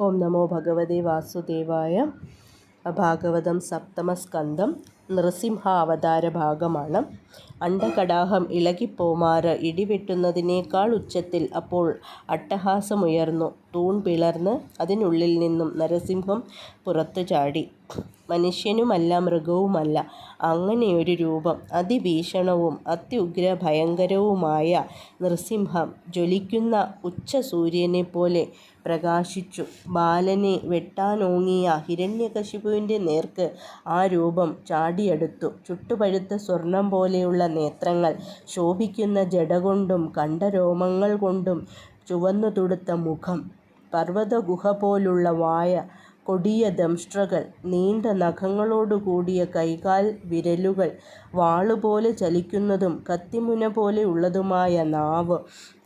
ഓം നമോ ഭഗവതേ വാസുദേവായ ഭാഗവതം സപ്തമസ്കന്ധം നൃസിംഹ അവതാര ഭാഗമാണ് അണ്ടകടാഹം ഇളകിപ്പോമാറ് ഇടിവെട്ടുന്നതിനേക്കാൾ ഉച്ചത്തിൽ അപ്പോൾ അട്ടഹാസമുയർന്നു. തൂൺ പിളർന്ന് അതിനുള്ളിൽ നിന്നും നരസിംഹം പുറത്തു ചാടി. മനുഷ്യനുമല്ല മൃഗവുമല്ല അങ്ങനെയൊരു രൂപം അതിഭീഷണവും അത്യുഗ്ര ഭയങ്കരവുമായ നൃസിംഹം ജ്വലിക്കുന്ന ഉച്ചസൂര്യനെപ്പോലെ പ്രകാശിച്ചു. ബാലനെ വെട്ടാനോങ്ങിയ ഹിരണ്യകശിപുവിന്റെ നേർക്ക് ആ രൂപം ചാടിയെടുത്തു. ചുട്ടുപഴുത്ത സ്വർണം പോലെയുള്ള നേത്രങ്ങൾ ശോഭിക്കുന്ന ജട കൊണ്ടും കണ്ഠരോമങ്ങൾ കൊണ്ടും ചുവന്നു തുടുത്ത മുഖം പർവതഗുഹ പോലുള്ള വായ കൊടിയ ദംഷ്ട്രകൾ നീണ്ട നഖങ്ങളോടു കൂടിയ കൈകാൽ വിരലുകൾ വാളുപോലെ ചലിക്കുന്നതും കത്തിമുന പോലെ ഉള്ളതുമായ നാവ്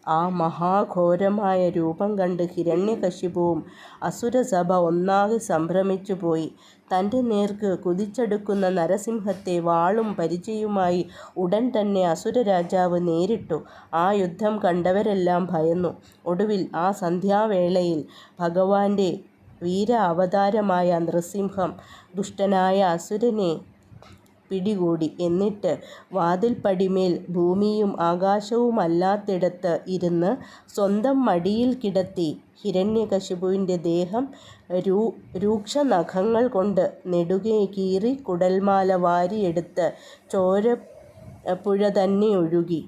ആ മഹാഘോരമായ രൂപം കണ്ട് ഹിരണ്യകശിപുവും അസുരസഭ ഒന്നാകെ സംഭ്രമിച്ചു പോയി തന്റെ നേർക്ക് കുതിച്ചെടുക്കുന്ന നരസിംഹത്തെ വാളും പരിചയുമായി ഉടൻ തന്നെ അസുരരാജാവ് നേരിട്ടു. ആ യുദ്ധം കണ്ടവരെല്ലാം ഭയന്നു. ഒടുവിൽ ആ സന്ധ്യാവേളയിൽ ഭഗവാന്റെ വീര അവതാരമായ നൃസിംഹം ദുഷ്ടനായ അസുരനെ പിടികൂടി. എന്നിട്ട് വാതിൽപ്പടിമേൽ ഭൂമിയും ആകാശവുമല്ലാത്തിടത്ത് ഇരുന്ന് സ്വന്തം മടിയിൽ കിടത്തി ഹിരണ്യകശിപുവിന്റെ ദേഹം രൂ രൂക്ഷനഖങ്ങൾ കൊണ്ട് നെടുകെ കീറി കുടൽമാല വാരിയെടുത്ത് ചോര പുഴ തന്നെ ഒഴുകി.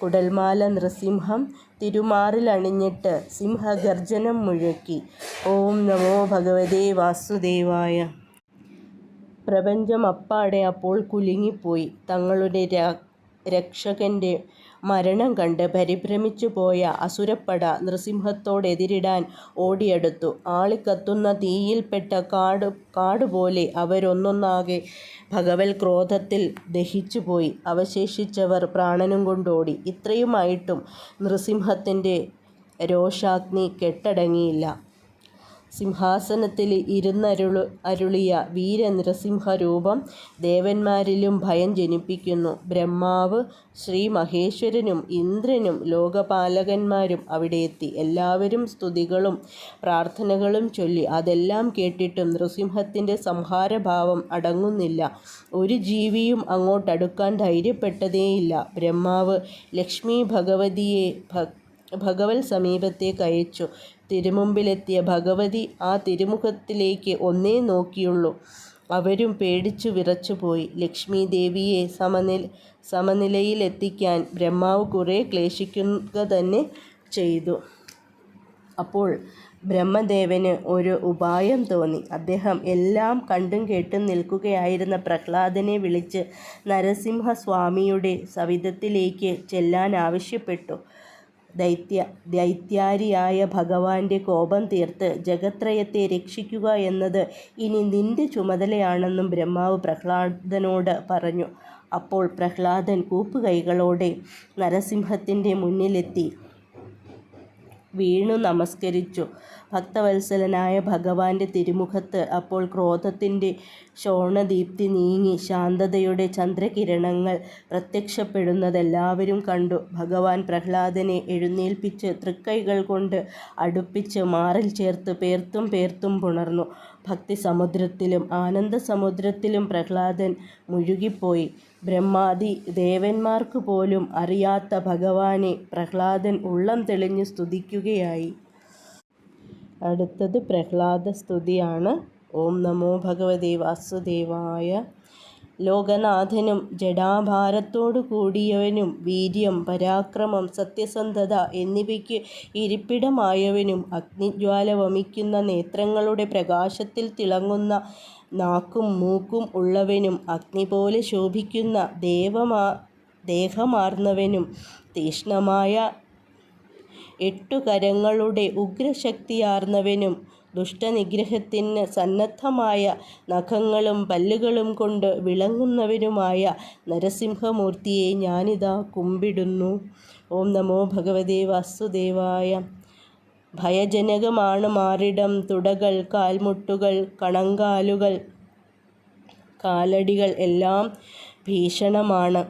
കുടൽമാല നൃസിംഹം തിരുമാറിലണിഞ്ഞിട്ട് സിംഹഗർജനം മുഴക്കി. ഓം നമോ ഭഗവതേ വാസുദേവായ പ്രപഞ്ചം അപ്പാടെ അപ്പോൾ കുലുങ്ങിപ്പോയി. തങ്ങളുടെ രക്ഷകന്റെ മരണം കണ്ട് പരിഭ്രമിച്ചു പോയ അസുരപ്പട നൃസിംഹത്തോടെതിരിടാൻ ഓടിയെടുത്തു. ആളിക്കത്തുന്ന തീയിൽപ്പെട്ട കാട് കാടുപോലെ അവരൊന്നൊന്നാകെ ഭഗവൽ ക്രോധത്തിൽ ദഹിച്ചുപോയി. അവശേഷിച്ചവർ പ്രാണനും കൊണ്ടോടി. ഇത്രയുമായിട്ടും നൃസിംഹത്തിന്റെ രോഷാഗ്നി കെട്ടടങ്ങിയില്ല. സിംഹാസനത്തിൽ ഇരുന്നരുളു അരുളിയ വീരനൃസിംഹരൂപം ദേവന്മാരിലും ഭയം ജനിപ്പിക്കുന്നു. ബ്രഹ്മാവ് ശ്രീ മഹേശ്വരനും ഇന്ദ്രനും ലോകപാലകന്മാരും അവിടെ എത്തി. എല്ലാവരും സ്തുതികളും പ്രാർത്ഥനകളും ചൊല്ലി. അതെല്ലാം കേട്ടിട്ടും നൃസിംഹത്തിന്റെ സംഹാരഭാവം അടങ്ങുന്നില്ല. ഒരു ജീവിയും അങ്ങോട്ടടുക്കാൻ ധൈര്യപ്പെട്ടതേയില്ല. ബ്രഹ്മാവ് ലക്ഷ്മി ഭഗവതിയെ ഭഗവത് സമീപത്തേക്ക് അയച്ചു. തിരുമുമ്പിലെത്തിയ ഭഗവതി ആ തിരുമുഖത്തിലേക്ക് ഒന്നേ നോക്കിയുള്ളൂ. അവരും പേടിച്ചു വിറച്ചുപോയി ലക്ഷ്മി ദേവിയെ സമനില സമനിലയിലെത്തിക്കാൻ ബ്രഹ്മാവ് കുറേ ക്ലേശിക്കുക തന്നെ ചെയ്തു. അപ്പോൾ ബ്രഹ്മദേവന് ഒരു ഉപായം തോന്നി. അദ്ദേഹം എല്ലാം കണ്ടും കേട്ടും നിൽക്കുകയായിരുന്ന പ്രഹ്ലാദനെ വിളിച്ച് നരസിംഹസ്വാമിയുടെ സവിധത്തിലേക്ക് ചെല്ലാൻ ആവശ്യപ്പെട്ടു. ദൈത്യ ദൈത്യാരിയായ ഭഗവാന്റെ കോപം തീർത്ത് ജഗത്രയത്തെ രക്ഷിക്കുക എന്നത് ഇനി നിന്റെ ചുമതലയാണെന്നും ബ്രഹ്മാവ് പ്രഹ്ലാദനോട് പറഞ്ഞു. അപ്പോൾ പ്രഹ്ലാദൻ കൂപ്പുകൈകളോടെ നരസിംഹത്തിന്റെ മുന്നിലെത്തി. വീണു നമസ്കരിച്ചു. ഭക്തവത്സലനായ ഭഗവാന്റെ തിരുമുഖത്ത് അപ്പോൾ ക്രോധത്തിന്റെ ശോണദീപ്തി നീങ്ങി ശാന്തതയുടെ ചന്ദ്രകിരണങ്ങൾ പ്രത്യക്ഷപ്പെടുന്നതെല്ലാവരും കണ്ടു. ഭഗവാൻ പ്രഹ്ലാദനെ എഴുന്നേൽപ്പിച്ച് തൃക്കൈകൾ കൊണ്ട് അടുപ്പിച്ച് മാറിൽ ചേർത്ത് പേർത്തും പേർത്തും പുണർന്നു. ഭക്തി സമുദ്രത്തിലും ആനന്ദ സമുദ്രത്തിലും പ്രഹ്ലാദൻ മുഴുകിപ്പോയി. ബ്രഹ്മാദി ദേവന്മാർക്ക് പോലും അറിയാത്ത ഭഗവാനെ പ്രഹ്ലാദൻ ഉള്ളം തെളിഞ്ഞ് സ്തുതിക്കുകയായി. അടുത്തത് പ്രഹ്ലാദ സ്തുതിയാണ് ഓം നമോ ഭഗവതി വാസുദേവായ. ലോകനാഥനും ജഡാഭാരത്തോടു കൂടിയവനും വീര്യം പരാക്രമം സത്യസന്ധത എന്നിവയ്ക്ക് ഇരിപ്പിടമായവനും അഗ്നിജ്വാല വമിക്കുന്ന നേത്രങ്ങളുടെ പ്രകാശത്തിൽ തിളങ്ങുന്ന നാക്കും മൂക്കും ഉള്ളവനും അഗ്നി പോലെ ശോഭിക്കുന്ന ദേവമാ ദേഹമാർന്നവനും തീഷ്ണമായ എട്ടു കരങ്ങളുടെ ഉഗ്രശക്തിയാർന്നവനും ദുഷ്ടനിഗ്രഹത്തിന് സന്നദ്ധമായ നഖങ്ങളും പല്ലുകളും കൊണ്ട് വിളങ്ങുന്നവനുമായ നരസിംഹമൂർത്തിയെ ഞാനിതാ കുമ്പിടുന്നു. ഓം നമോ ഭഗവതേ വാസുദേവായ. ഭയജനകമാണ് മാറിടം. തുടകൾ കാൽമുട്ടുകൾ കണങ്കാലുകൾ കാലടികൾ എല്ലാം ഭീഷണമാണ്.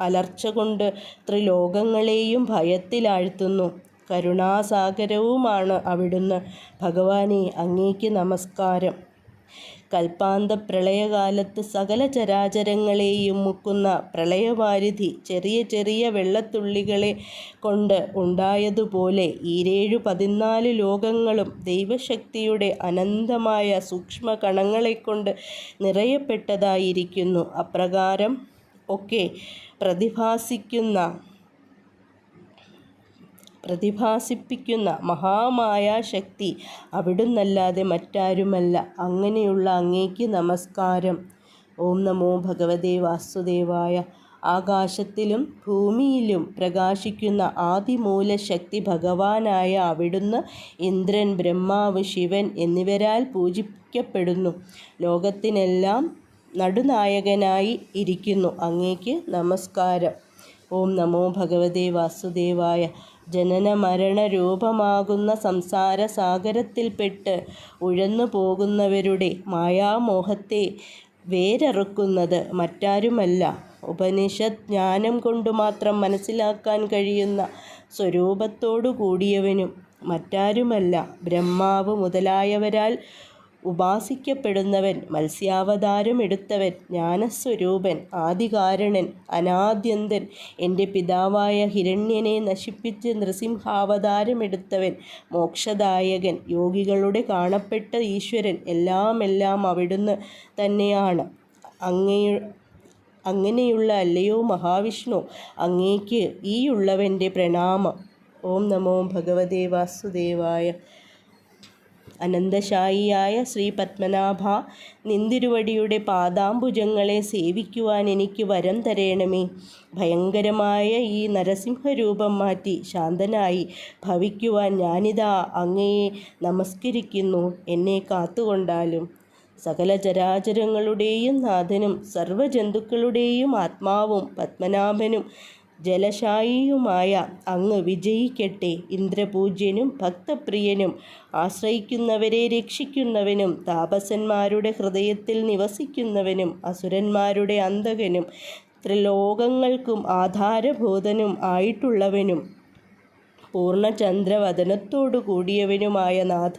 അലർച്ച കൊണ്ട് ത്രിലോകങ്ങളെയും ഭയത്തിലാഴ്ത്തുന്നു. കരുണാസാഗരവുമാണ് അവിടുന്ന്. ഭഗവാനെ അങ്ങേക്ക് നമസ്കാരം. കൽപ്പാന്ത പ്രളയകാലത്ത് സകല ചരാചരങ്ങളെയും മുക്കുന്ന പ്രളയവാരിധി ചെറിയ ചെറിയ വെള്ളത്തുള്ളികളെ കൊണ്ട് ഉണ്ടായതുപോലെ ഈരേഴു പതിനാല് ലോകങ്ങളും ദൈവശക്തിയുടെ അനന്തമായ സൂക്ഷ്മ കണങ്ങളെക്കൊണ്ട് നിറയപ്പെട്ടതായിരിക്കുന്നു. അപ്രകാരം ഒക്കെ പ്രതിഭാസിക്കുന്ന പ്രതിഭാസിപ്പിക്കുന്ന മഹാമായ ശക്തി അവിടുന്നല്ലാതെ മറ്റാരുമല്ല. അങ്ങനെയുള്ള അങ്ങേക്ക് നമസ്കാരം. ഓം നമോ ഭഗവതേ വാസുദേവായ. ആകാശത്തിലും ഭൂമിയിലും പ്രകാശിക്കുന്ന ആദിമൂലശക്തി ഭഗവാനായ അവിടുന്ന് ഇന്ദ്രൻ ബ്രഹ്മാവ് ശിവൻ എന്നിവരാൽ പൂജിക്കപ്പെടുന്നു. ലോകത്തിനെല്ലാം നടുനായകനായി ഇരിക്കുന്നു അങ്ങേക്ക് നമസ്കാരം. ഓം നമോ ഭഗവതേ വാസുദേവായ. ജനന മരണ രൂപമാകുന്ന സംസാര സാഗരത്തിൽപ്പെട്ട് ഉഴന്നു പോകുന്നവരുടെ മായാമോഹത്തെ വേരറുക്കുന്നത് മറ്റാരുമല്ല. ഉപനിഷത് ജ്ഞാനം കൊണ്ടു മാത്രം മനസ്സിലാക്കാൻ കഴിയുന്ന സ്വരൂപത്തോടു കൂടിയവനും മറ്റാരുമല്ല. ബ്രഹ്മാവ് മുതലായവരാൽ ഉപാസിക്കപ്പെടുന്നവൻ മത്സ്യാവതാരമെടുത്തവൻ ജ്ഞാനസ്വരൂപൻ ആദികാരണൻ അനാദ്യന്തൻ എന്റെ പിതാവായ ഹിരണ്യനെ നശിപ്പിച്ച് നൃസിംഹാവതാരമെടുത്തവൻ മോക്ഷദായകൻ യോഗികളുടെ കാണപ്പെട്ട ഈശ്വരൻ എല്ലാമെല്ലാം എല്ലാം അവിടുന്ന് തന്നെയാണ്. അങ്ങേ അങ്ങനെയുള്ള അല്ലയോ മഹാവിഷ്ണു അങ്ങേക്ക് ഈയുള്ളവന്റെ പ്രണാമം. ഓം നമോ ഭഗവതേ വാസുദേവായ അനന്തശായിയായ ശ്രീ പത്മനാഭ നിന്തിരുവടിയുടെ പാദാംബുജങ്ങളെ സേവിക്കുവാൻ എനിക്ക് വരം തരേണമേ. ഭയങ്കരമായ ഈ നരസിംഹരൂപം മാറ്റി ശാന്തനായി ഭവിക്കുവാൻ ഞാനിതാ അങ്ങയെ നമസ്കരിക്കുന്നു എന്നെ കാത്തുകൊണ്ടാലും. സകല ചരാചരങ്ങളുടെയും നാഥനും സർവജന്തുക്കളുടെയും ആത്മാവും പത്മനാഭനും ജലശായിയുമായ അങ്ങ് വിജയിക്കട്ടെ. ഇന്ദ്രപൂജ്യനും ഭക്തപ്രിയനും ആശ്രയിക്കുന്നവരെ രക്ഷിക്കുന്നവനും താപസന്മാരുടെ ഹൃദയത്തിൽ നിവസിക്കുന്നവനും അസുരന്മാരുടെ അന്തകനും ത്രിലോകങ്ങൾക്കും ആധാരബോധനും ആയിട്ടുള്ളവനും പൂർണചന്ദ്രവദനത്തോടു കൂടിയവനുമായ നാഥ.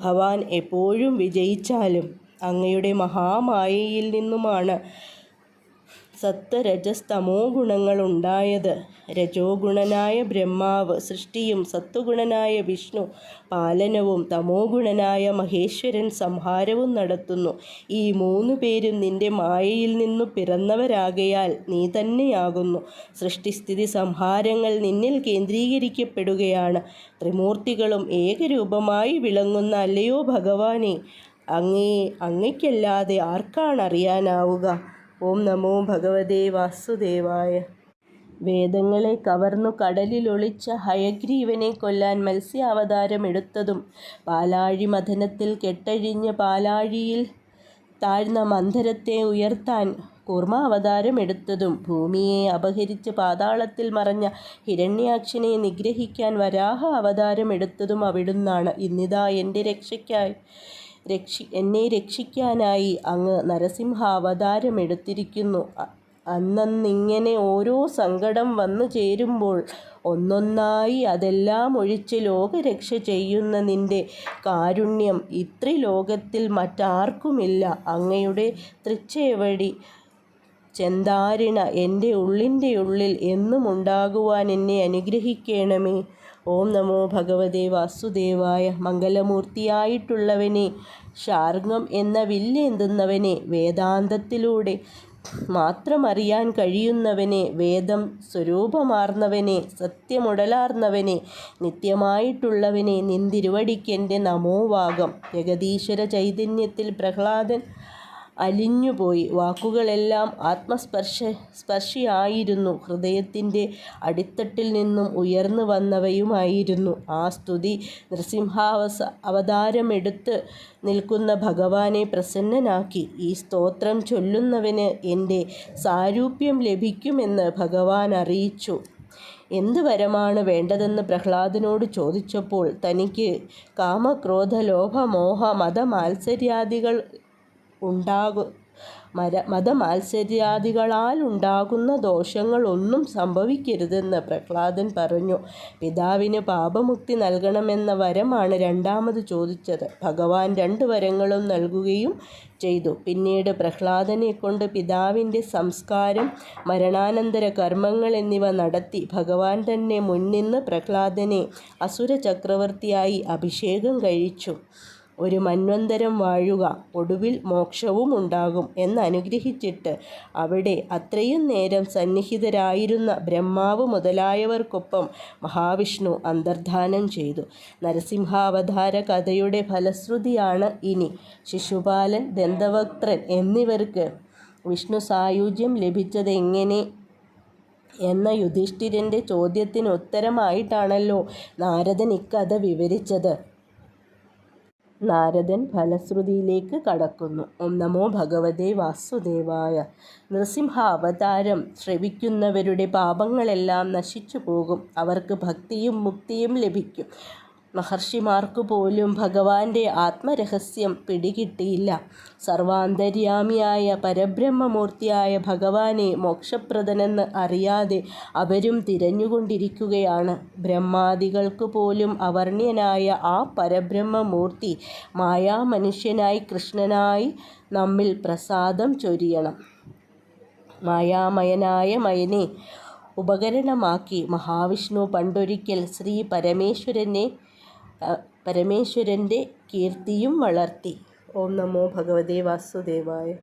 ഭവാൻ എപ്പോഴും വിജയിച്ചാലും അങ്ങയുടെ മഹാമായയിൽ നിന്നുമാണ് സത്വരജസ്തമോ ഗുണങ്ങളുണ്ടായത്? രജോ ഗുണനായ ബ്രഹ്മാവ് സൃഷ്ടിയും സത്വഗുണനായ വിഷ്ണു പാലനവും തമോഗുണനായ മഹേശ്വരൻ സംഹാരവും നടത്തുന്നു. ഈ മൂന്നു പേരും നിന്റെ മായയിൽ നിന്നു പിറന്നവരാകയാൽ നീ തന്നെയാകുന്നു. സൃഷ്ടിസ്ഥിതി സംഹാരങ്ങൾ നിന്നിൽ കേന്ദ്രീകരിക്കപ്പെടുകയാണ്. ത്രിമൂർത്തികളും ഏകരൂപമായി വിളങ്ങുന്ന അല്ലയോ ഭഗവാനെ അങ്ങേ അങ്ങയ്ക്കല്ലാതെ ആർക്കാണ് അറിയാനാവുക ഓം നമോ ഭഗവതേ വാസുദേവായ. വേദങ്ങളെ കവർന്നു കടലിലൊളിച്ച ഹയഗ്രീവനെ കൊല്ലാൻ മത്സ്യാവതാരം എടുത്തതും പാലാഴി മഥനത്തിൽ കെട്ടഴിഞ്ഞ് പാലാഴിയിൽ താഴ്ന്ന മന്ധരത്തെ ഉയർത്താൻ കൂർമാവതാരമെടുത്തതും ഭൂമിയെ അപഹരിച്ച് പാതാളത്തിൽ മറഞ്ഞ ഹിരണ്യാക്ഷനെ നിഗ്രഹിക്കാൻ വരാഹ അവതാരം എടുത്തതും അവിടുന്നാണ്. ഇന്നിതാ എന്റെ രക്ഷയ്ക്കായി. രക്ഷി എന്നെ രക്ഷിക്കാനായി അങ്ങ് നരസിംഹാവതാരമെടുത്തിരിക്കുന്നു. അന്നന്നിങ്ങനെ ഓരോ സങ്കടം വന്നു ചേരുമ്പോൾ ഒന്നൊന്നായി അതെല്ലാം ഒഴിച്ച് ലോകരക്ഷ ചെയ്യുന്ന നിന്റെ കാരുണ്യം ഇത്ര ലോകത്തിൽ മറ്റാർക്കുമില്ല. അങ്ങയുടെ തൃച്ചേവടി ചെന്താരിണ എന്റെ ഉള്ളിന്റെ ഉള്ളിൽ എന്നും ഉണ്ടാകുവാൻ എന്നെ അനുഗ്രഹിക്കണമേ. ഓം നമോ ഭഗവതേ വാസുദേവായ മംഗലമൂർത്തിയായിട്ടുള്ളവനെ ശാർഗം എന്ന വില്ലെന്തുന്നവനെ വേദാന്തത്തിലൂടെ മാത്രമറിയാൻ കഴിയുന്നവനെ വേദം സ്വരൂപമാർന്നവനെ സത്യമുടലാർന്നവനെ നിത്യമായിട്ടുള്ളവനെ നിന്തിരുവടിക്കെന്റെ നമോവാകം. ജഗദീശ്വര ചൈതന്യത്തിൽ പ്രഹ്ലാദൻ അലിഞ്ഞുപോയി. വാക്കുകളെല്ലാം ആത്മസ്പർശ സ്പർശിയായിരുന്നു. ഹൃദയത്തിന്റെ അടിത്തട്ടിൽ നിന്നും ഉയർന്നു വന്നവയുമായിരുന്നു. ആ സ്തുതി നൃസിംഹാവസ അവതാരമെടുത്ത് നിൽക്കുന്ന ഭഗവാനെ പ്രസന്നനാക്കി. ഈ സ്തോത്രം ചൊല്ലുന്നവന് എന്റെ സാരൂപ്യം ലഭിക്കുമെന്ന് ഭഗവാൻ അറിയിച്ചു. എന്ത് വരമാണ് വേണ്ടതെന്ന് പ്രഹ്ലാദനോട് ചോദിച്ചപ്പോൾ തനിക്ക് കാമക്രോധ ലോഭ മോഹ മത മാത്സര്യാദികൾ ഉണ്ടാകു. മര മതമാത്സര്യാദികളാൽ ഉണ്ടാകുന്ന ദോഷങ്ങളൊന്നും സംഭവിക്കരുതെന്ന് പ്രഹ്ലാദൻ പറഞ്ഞു. പിതാവിന് പാപമുക്തി നൽകണമെന്ന വരമാണ് രണ്ടാമത് ചോദിച്ചത്. ഭഗവാൻ രണ്ട് വരങ്ങളും നൽകുകയും ചെയ്തു. പിന്നീട് പ്രഹ്ലാദനെ കൊണ്ട് പിതാവിന്റെ സംസ്കാരം മരണാനന്തര കർമ്മങ്ങൾ എന്നിവ നടത്തി ഭഗവാൻ തന്നെ മുൻനിന്ന് പ്രഹ്ലാദനെ അസുര ചക്രവർത്തിയായി അഭിഷേകം കഴിച്ചു. ഒരു മന്വന്തരം വാഴുക ഒടുവിൽ മോക്ഷവും ഉണ്ടാകും എന്നനുഗ്രഹിച്ചിട്ട് അവിടെ അത്രയും നേരം സന്നിഹിതരായിരുന്ന ബ്രഹ്മാവ് മുതലായവർക്കൊപ്പം മഹാവിഷ്ണു അന്തർധാനം ചെയ്തു. നരസിംഹാവതാര കഥയുടെ ഫലശ്രുതിയാണ് ഇനി. ശിശുപാലൻ ദന്തവക്ത്രൻ എന്നിവർക്ക് വിഷ്ണു സായുജ്യം ലഭിച്ചതെങ്ങനെ എന്ന യുധിഷ്ഠിരന്റെ ചോദ്യത്തിന് ഉത്തരമായിട്ടാണല്ലോ നാരദൻ ഇക്കഥ വിവരിച്ചത്. നാരദൻ ഫലശ്രുതിയിലേക്ക് കടക്കുന്നു. ഓം നമോ ഭഗവതേ വാസുദേവായ. നൃസിംഹ അവതാരം ശ്രവിക്കുന്നവരുടെ പാപങ്ങളെല്ലാം നശിച്ചു പോകും അവർക്ക് ഭക്തിയും മുക്തിയും ലഭിക്കും. മഹർഷിമാർക്ക് പോലും ഭഗവാന്റെ ആത്മരഹസ്യം പിടികിട്ടിയില്ല. സർവാന്തര്യാമിയായ പരബ്രഹ്മമൂർത്തിയായ ഭഗവാനെ മോക്ഷപ്രദനെന്ന് അറിയാതെ അവരും തിരഞ്ഞുകൊണ്ടിരിക്കുകയാണ്. ബ്രഹ്മാദികൾക്ക് പോലും അവർണ്യനായ ആ പരബ്രഹ്മമൂർത്തി മായാമനുഷ്യനായി കൃഷ്ണനായി നമ്മിൽ പ്രസാദം ചൊരിയണം. മായാമയനായ മയനെ ഉപകരണമാക്കി മഹാവിഷ്ണു പണ്ടൊരിക്കൽ ശ്രീ പരമേശ്വരനെ പരമേശ്വരന്റെ കീർത്തിയും വളർത്തി. ഓം നമോ ഭഗവതേ വാസുദേവായ.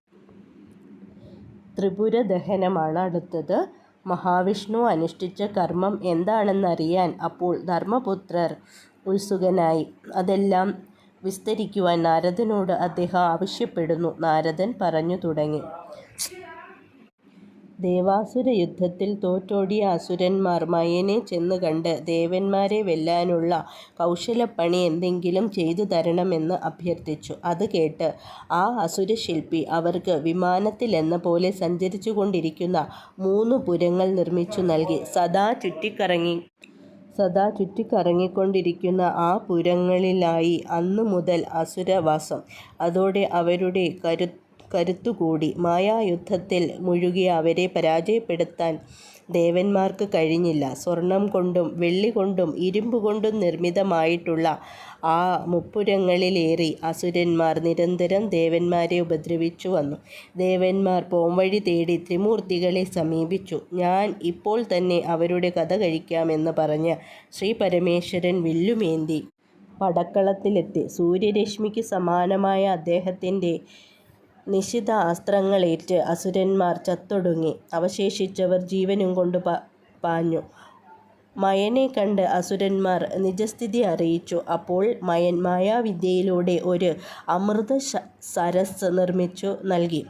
ത്രിപുര ദഹനമാണ് അടുത്തത്. മഹാവിഷ്ണു അനുഷ്ഠിച്ച കർമ്മം എന്താണെന്നറിയാൻ അപ്പോൾ ധർമ്മപുത്രർ ഉത്സുകനായി. അതെല്ലാം വിസ്തരിക്കുവാൻ നാരദനോട് അദ്ദേഹം ആവശ്യപ്പെടുന്നു. നാരദൻ പറഞ്ഞു തുടങ്ങി. ദേവാസുര യുദ്ധത്തിൽ തോറ്റോടിയ അസുരന്മാർ മയനെ ചെന്ന് കണ്ട് ദേവന്മാരെ വെല്ലാനുള്ള കൗശലപ്പണി എന്തെങ്കിലും ചെയ്തു തരണമെന്ന് അഭ്യർത്ഥിച്ചു. അത് കേട്ട് ആ അസുരശില്പി അവർക്ക് വിമാനത്തിലെന്ന പോലെ സഞ്ചരിച്ചു കൊണ്ടിരിക്കുന്ന മൂന്ന് പുരങ്ങൾ നിർമ്മിച്ചു നൽകി. സദാ ചുറ്റിക്കറങ്ങി സദാ ചുറ്റിക്കറങ്ങിക്കൊണ്ടിരിക്കുന്ന ആ പുരങ്ങളിലായി അന്നു മുതൽ അസുരവാസം. അതോടെ അവരുടെ കരു കരുത്തുകൂടി. മായായുദ്ധത്തിൽ മുഴുകിയ അവരെ പരാജയപ്പെടുത്താൻ ദേവന്മാർക്ക് കഴിഞ്ഞില്ല. സ്വർണം കൊണ്ടും വെള്ളി കൊണ്ടും ഇരുമ്പ് കൊണ്ടും നിർമ്മിതമായിട്ടുള്ള ആ മുപ്പുരങ്ങളിലേറി അസുരന്മാർ നിരന്തരം ദേവന്മാരെ ഉപദ്രവിച്ചു വന്നു. ദേവന്മാർ പോംവഴി തേടി ത്രിമൂർത്തികളെ സമീപിച്ചു. ഞാൻ ഇപ്പോൾ തന്നെ അവരുടെ കഥ കഴിക്കാമെന്ന് പറഞ്ഞ് ശ്രീ പരമേശ്വരൻ വില്ലുമേന്തി പടക്കളത്തിലെത്തി. സൂര്യരശ്മിക്ക് സമാനമായ അദ്ദേഹത്തിന്റെ നിശിത അസ്ത്രങ്ങളേറ്റ് അസുരന്മാർ ചത്തൊടുങ്ങി. അവശേഷിച്ചവർ ജീവനും കൊണ്ട് പാഞ്ഞു. മയനെ കണ്ട് അസുരന്മാർ നിജസ്ഥിതി അറിയിച്ചു. അപ്പോൾ മയൻ മായാവിദ്യയിലൂടെ ഒരു അമൃത സരസ് നിർമ്മിച്ചു നൽകി.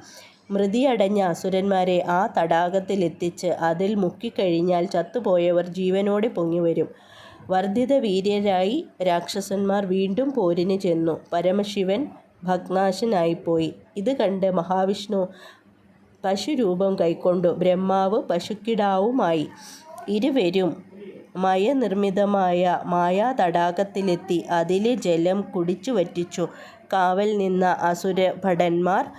മൃതിയടഞ്ഞ അസുരന്മാരെ ആ തടാകത്തിലെത്തിച്ച് അതിൽ മുക്കിക്കഴിഞ്ഞാൽ ചത്തുപോയവർ ജീവനോടെ പൊങ്ങിവരും വർദ്ധിത വീര്യരായി രാക്ഷസന്മാർ വീണ്ടും പോരിന് ചെന്നു. പരമശിവൻ ഭഗ്നാശനായിപ്പോയി. ഇത് കണ്ട് മഹാവിഷ്ണു പശുരൂപം കൈക്കൊണ്ടു ബ്രഹ്മാവ് പശുക്കിടാവുമായി. ഇരുവരും മയനിർമ്മിതമായ മായാ തടാകത്തിലെത്തി അതിലെ ജലം കുടിച്ചു വറ്റിച്ചു കാവൽ നിന്ന അസുര ഭടന്മാർ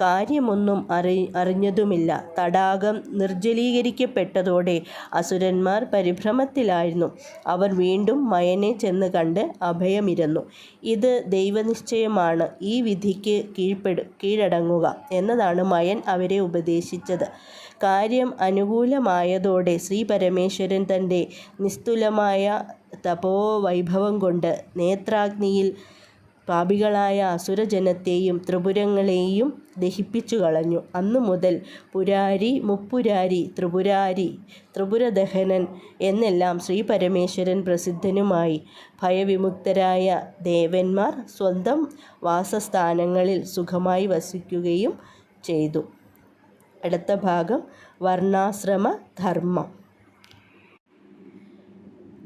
കാര്യമൊന്നും അറി അറിഞ്ഞതുമില്ല. തടാകം നിർജലീകരിക്കപ്പെട്ടതോടെ അസുരന്മാർ പരിഭ്രമത്തിലായിരുന്നു. അവർ വീണ്ടും മയനെ ചെന്ന് കണ്ട് അഭയമിരുന്നു. ഇത് ദൈവനിശ്ചയമാണ്. ഈ വിധിക്ക് കീഴ്പ്പെടു കീഴടങ്ങുക എന്നതാണ് മയൻ അവരെ ഉപദേശിച്ചത്. കാര്യം അനുകൂലമായതോടെ ശ്രീ പരമേശ്വരൻ തന്റെ നിസ്തുലമായ തപോവൈഭവം കൊണ്ട് നേത്രാഗ്നിയിൽ പാപികളായ അസുരജനത്തെയും ത്രിപുരങ്ങളെയും ദഹിപ്പിച്ചു കളഞ്ഞു അന്നു മുതൽ പുരാരി മുപ്പുരാരി ത്രിപുരാരി ത്രിപുരദഹനൻ എന്നെല്ലാം ശ്രീ പരമേശ്വരൻ പ്രസിദ്ധനുമായി ഭയവിമുക്തരായ ദേവന്മാർ സ്വന്തം വാസസ്ഥാനങ്ങളിൽ സുഖമായി വസിക്കുകയും ചെയ്തു. അടുത്ത ഭാഗം വർണാശ്രമ ധർമ്മം.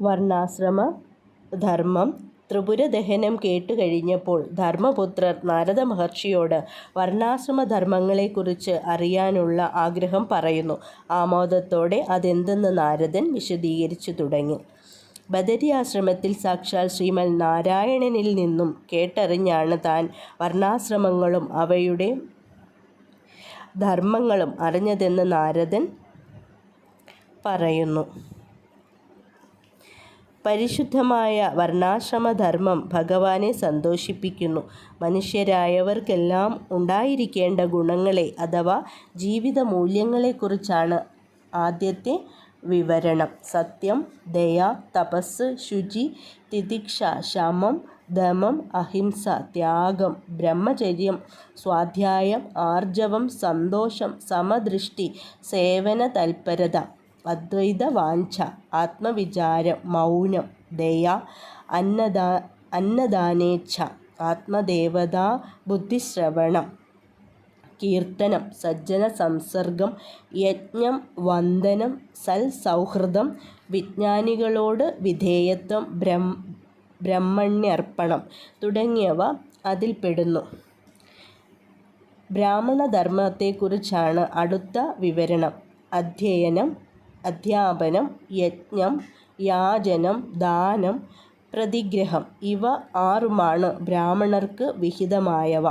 വർണാശ്രമ ധർമ്മം ത്രിപുരദഹനം കേട്ടുകഴിഞ്ഞപ്പോൾ ധർമ്മപുത്രർ നാരദ മഹർഷിയോട് വർണാശ്രമധർമ്മങ്ങളെക്കുറിച്ച് അറിയാനുള്ള ആഗ്രഹം പറയുന്നു. ആമോദത്തോടെ അതെന്തെന്ന് നാരദൻ വിശദീകരിച്ചു തുടങ്ങി. ബദരി ആശ്രമത്തിൽ സാക്ഷാൽ ശ്രീമൽ നാരായണനിൽ നിന്നും കേട്ടറിഞ്ഞാണ് താൻ വർണാശ്രമങ്ങളും അവയുടെ ധർമ്മങ്ങളും അറിഞ്ഞതെന്ന് നാരദൻ പറയുന്നു. പരിശുദ്ധമായ വർണാശ്രമധർമ്മം ഭഗവാനെ സന്തോഷിപ്പിക്കുന്നു. മനുഷ്യരായവർക്കെല്ലാം ഉണ്ടായിരിക്കേണ്ട ഗുണങ്ങളെ അഥവാ ജീവിത മൂല്യങ്ങളെക്കുറിച്ചാണ് ആദ്യത്തെ വിവരണം. സത്യം ദയ തപസ് ശുചി തിതിക്ഷ ശമം ദമം അഹിംസ ത്യാഗം ബ്രഹ്മചര്യം സ്വാധ്യായം ആർജവം സന്തോഷം സമദൃഷ്ടി സേവന തൽപരത അദ്വൈത വാഞ്ച ആത്മവിചാരം മൗനം ദയ അന്നദാ അന്നദാനേച്ഛ ആത്മദേവതാ ബുദ്ധിശ്രവണം കീർത്തനം സജ്ജന സംസർഗം യജ്ഞം വന്ദനം സൽ സൗഹൃദം വിജ്ഞാനികളോട് വിധേയത്വം ബ്രഹ്മ ബ്രഹ്മണ്യർപ്പണം തുടങ്ങിയവ അതിൽപ്പെടുന്നു ബ്രാഹ്മണധർമ്മത്തെക്കുറിച്ചാണ് അടുത്ത വിവരണം. അധ്യയനം അധ്യാപനം യജ്ഞം യാചനം ദാനം പ്രതിഗ്രഹം ഇവ ആറുമാണ് ബ്രാഹ്മണർക്ക് വിഹിതമായവ.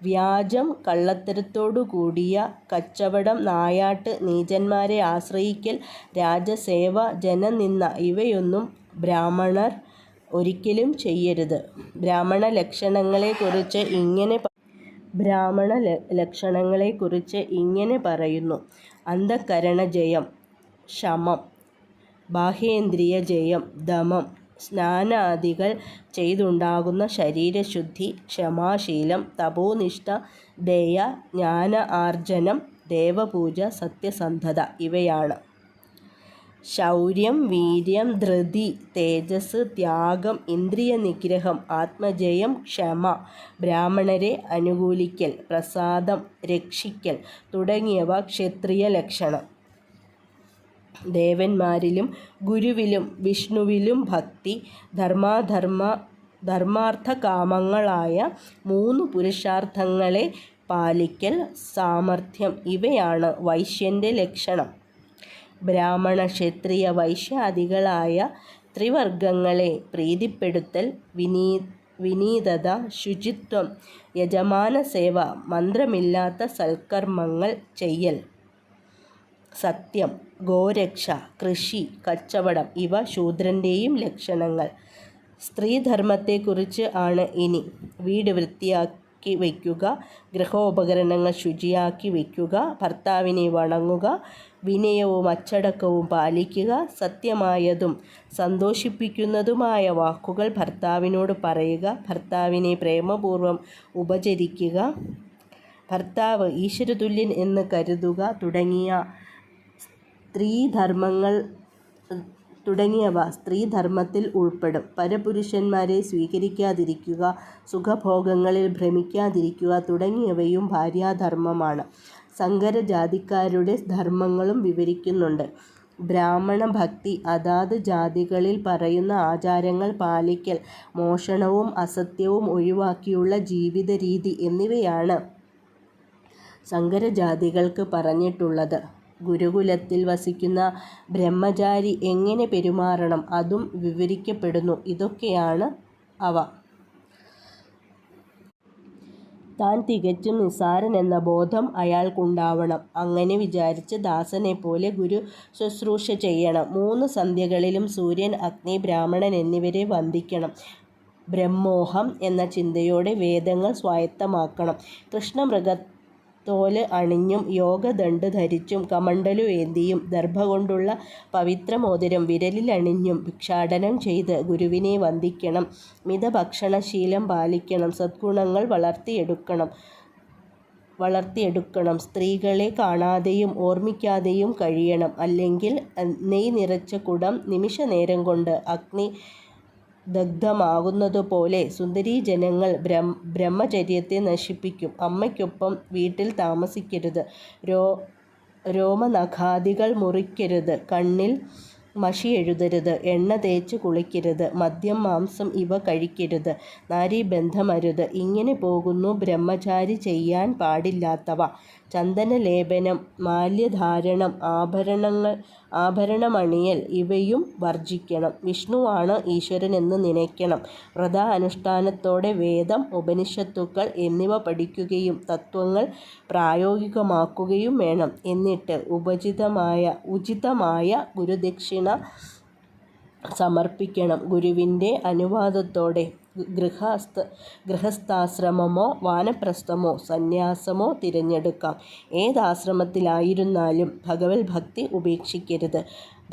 വ്യാജം കള്ളത്തരത്തോടുകൂടിയ കച്ചവടം നായാട്ട് നീചന്മാരെ ആശ്രയിക്കൽ രാജസേവ ജനനിന്ന ഇവയൊന്നും ബ്രാഹ്മണർ ഒരിക്കലും ചെയ്യരുത്. ബ്രാഹ്മണ ലക്ഷണങ്ങളെക്കുറിച്ച് ഇങ്ങനെ ബ്രാഹ്മണ ലക്ഷണങ്ങളെക്കുറിച്ച് ഇങ്ങനെ പറയുന്നു. അന്ധകരണ ജയം ശമം. ബാഹ്യേന്ദ്രിയ ജയം ദമം. സ്നാനാദികൾ ചെയ്തുണ്ടാകുന്ന ശരീരശുദ്ധി ക്ഷമാശീലം തപോനിഷ്ഠ ദയ ജ്ഞാന ആർജനം ദേവപൂജ സത്യസന്ധത ഇവയാണ്. ശൗര്യം വീര്യം ധൃതി തേജസ് ത്യാഗം ഇന്ദ്രിയ നിഗ്രഹം ആത്മജയം ക്ഷമ ബ്രാഹ്മണരെ അനുകൂലിക്കൽ പ്രസാദം രക്ഷിക്കൽ തുടങ്ങിയവ ക്ഷത്രിയ ലക്ഷണം. ദേവന്മാരിലും ഗുരുവിലും വിഷ്ണുവിലും ഭക്തി ധർമാധർമ്മ ധർമാർത്ഥ കാമങ്ങളായ മൂന്ന് പുരുഷാർത്ഥങ്ങളെ പാലിക്കൽ സാമർഥ്യം ഇവയാണ് വൈശ്യന്റെ ലക്ഷണം. ബ്രാഹ്മണ ക്ഷത്രിയ വൈശ്യാദികളായ ത്രിവർഗങ്ങളെ പ്രീതിപ്പെടുത്തൽ വിനീ വിനീതത ശുചിത്വം യജമാന സേവ മന്ത്രമില്ലാത്ത സൽക്കർമ്മങ്ങൾ ചെയ്യൽ. സത്യം ഗോരക്ഷ കൃഷി കച്ചവടം ഇവ ശൂദ്രന്റെയും ലക്ഷണങ്ങൾ. സ്ത്രീധർമ്മത്തെക്കുറിച്ച് ആണ് ഇനി. വീട് വൃത്തിയാക്കി വയ്ക്കുക ഗൃഹോപകരണങ്ങൾ ശുചിയാക്കി വയ്ക്കുക ഭർത്താവിനെ വണങ്ങുക വിനയവും അച്ചടക്കവും പാലിക്കുക സത്യമായതും സന്തോഷിപ്പിക്കുന്നതുമായ വാക്കുകൾ ഭർത്താവിനോട് പറയുക ഭർത്താവിനെ പ്രേമപൂർവം ഉപചരിക്കുക ഭർത്താവ് ഈശ്വരതുല്യൻ എന്ന് കരുതുക തുടങ്ങിയ സ്ത്രീധർമ്മങ്ങൾ തുടങ്ങിയവ സ്ത്രീധർമ്മത്തിൽ ഉൾപ്പെടും. പരപുരുഷന്മാരെ സ്വീകരിക്കാതിരിക്കുക സുഖഭോഗങ്ങളിൽ ഭ്രമിക്കാതിരിക്കുക തുടങ്ങിയവയും ഭാര്യാധർമ്മമാണ്. സങ്കരജാതിക്കാരുടെ ധർമ്മങ്ങളും വിവരിക്കുന്നുണ്ട്. ബ്രാഹ്മണ ഭക്തി അതാത് ജാതികളിൽ പറയുന്ന ആചാരങ്ങൾ പാലിക്കൽ മോഷണവും അസത്യവും ഒഴിവാക്കിയുള്ള ജീവിത രീതി എന്നിവയാണ് സങ്കരജാതികൾക്ക് പറഞ്ഞിട്ടുള്ളത്. ഗുരുകുലത്തിൽ വസിക്കുന്ന ബ്രഹ്മചാരി എങ്ങനെ പെരുമാറണം? അതും വിവരിക്കപ്പെടുന്നു. ഇതൊക്കെയാണ് അവ. താൻ തികച്ചും നിസ്സാരനെന്ന ബോധം അയാൾക്കുണ്ടാവണം. അങ്ങനെ വിചാരിച്ച് ദാസനെ ദാസനെപ്പോലെ ഗുരു ശുശ്രൂഷ ചെയ്യണം. മൂന്ന് സന്ധ്യകളിലും സൂര്യൻ അഗ്നി ബ്രാഹ്മണൻ എന്നിവരെ വന്ദിക്കണം. ബ്രഹ്മോഹം എന്ന ചിന്തയോടെ വേദങ്ങൾ സ്വായത്തമാക്കണം. കൃഷ്ണമൃഗ തോൽ അണിഞ്ഞും യോഗദണ്ഡ് ധരിച്ചും കമണ്ഡലു ഏന്തിയും ദർഭ കൊണ്ടുള്ള പവിത്രമോതിരം വിരലിലണിഞ്ഞും ഭിക്ഷാടനം ചെയ്ത് ഗുരുവിനെ വന്ദിക്കണം. മിതഭക്ഷണശീലം പാലിക്കണം. സദ്ഗുണങ്ങൾ വളർത്തിയെടുക്കണം. വളർത്തിയെടുക്കണം. സ്ത്രീകളെ കാണാതെയും ഓർമ്മിക്കാതെയും കഴിയണം. അല്ലെങ്കിൽ നെയ് നിറച്ച കുടം നിമിഷനേരം കൊണ്ട് അഗ്നി ദഗ്ധമാകുന്നതുപോലെ സുന്ദരി സുന്ദരീജനങ്ങൾ ബ്രഹ്മചര്യത്തെ നശിപ്പിക്കും. അമ്മയ്ക്കൊപ്പം വീട്ടിൽ താമസിക്കരുത്. രോമനഖാദികൾ മുറിക്കരുത്. കണ്ണിൽ മഷി എഴുതരുത് എണ്ണ തേച്ച് കുളിക്കരുത്. മദ്യം മാംസം ഇവ കഴിക്കരുത്. നാരീബന്ധമരുത്. ഇങ്ങനെ പോകുന്നു ബ്രഹ്മചാരി ചെയ്യാൻ പാടില്ലാത്തവ. ചന്ദനലേപനം മാല്യധാരണം ആഭരണങ്ങൾ ആഭരണമണിയൽ ഇവയും വർജിക്കണം വിഷ്ണുവാണ് ഈശ്വരനെന്ന് നനയ്ക്കണം. വ്രതാനുഷ്ഠാനത്തോടെ വേദം ഉപനിഷത്തുക്കൾ എന്നിവ പഠിക്കുകയും തത്വങ്ങൾ പ്രായോഗികമാക്കുകയും വേണം. എന്നിട്ട് ഉപചിതമായ ഉചിതമായ ഗുരുദക്ഷിണ സമർപ്പിക്കണം. ഗുരുവിന്റെ അനുവാദത്തോടെ ഗൃഹസ്ഥ ഗൃഹസ്ഥാശ്രമമോ വാനപ്രസ്ഥമോ സന്യാസമോ തിരഞ്ഞെടുക്കാം. ഏതാശ്രമത്തിലായിരുന്നാലും ഭഗവത് ഭക്തി ഉപേക്ഷിക്കരുത്.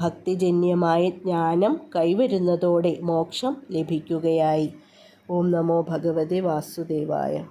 ഭക്തിജന്യമായ ജ്ഞാനം കൈവരുന്നതോടെ മോക്ഷം ലഭിക്കുകയായി. ഓം നമോ ഭഗവതി വാസുദേവായ.